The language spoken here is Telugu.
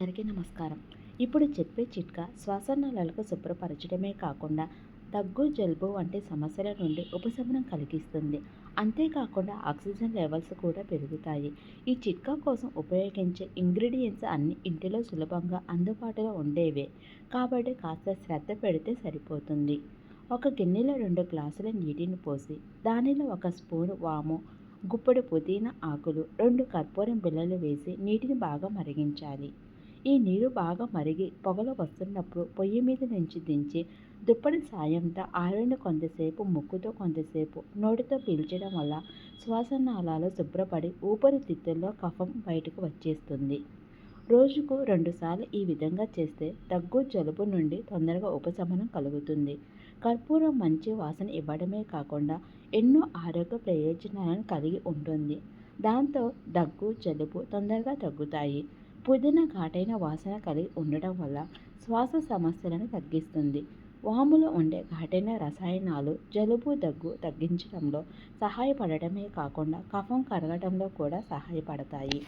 అందరికీ నమస్కారం. ఇప్పుడు చెప్పే చిట్కా శ్వాసనాళాలకు శుభ్రపరచడమే కాకుండా దగ్గు జలుబు వంటి సమస్యల నుండి ఉపశమనం కలిగిస్తుంది. అంతేకాకుండా ఆక్సిజన్ లెవెల్స్ కూడా పెరుగుతాయి. ఈ చిట్కా కోసం ఉపయోగించే ఇంగ్రీడియంట్స్ అన్ని ఇంటిలో సులభంగా అందుబాటులో ఉండేవే. కాబట్టి కాస్త శ్రద్ధ పెడితే సరిపోతుంది. ఒక గిన్నెలో రెండు గ్లాసుల నీటిని పోసి దానిలో ఒక స్పూన్ వాము గుప్పడి పుదీనా ఆకులు రెండు కర్పూరం బిళ్ళలు వేసి నీటిని బాగా మరిగించాలి. ఈ నీరు బాగా మరిగి పొగలు వస్తున్నప్పుడు పొయ్యి మీద నుంచి దించి దుప్పటి సాయంతో ఆరిన కొంతసేపు ముక్కుతో కొంతసేపు నోటితో పీల్చడం వల్ల శ్వాసనాళాలు శుభ్రపడి ఊపిరితిత్తుల్లో కఫం బయటకు వచ్చేస్తుంది. రోజుకు రెండుసార్లు ఈ విధంగా చేస్తే దగ్గు జలుబు నుండి తొందరగా ఉపశమనం కలుగుతుంది. కర్పూరం మంచి వాసన ఇవ్వడమే కాకుండా ఎన్నో ఆరోగ్య ప్రయోజనాలను కలిగి ఉంటుంది. దాంతో దగ్గు జలుబు తొందరగా తగ్గుతాయి. పుదీనా ఘాటైన వాసన కలిగి ఉండటం వల్ల శ్వాస సమస్యలను తగ్గిస్తుంది. వాములో ఉండే ఘాటైన రసాయనాలు జలుబు దగ్గు తగ్గించడంలో సహాయపడటమే కాకుండా కఫం కరగడంలో కూడా సహాయపడతాయి.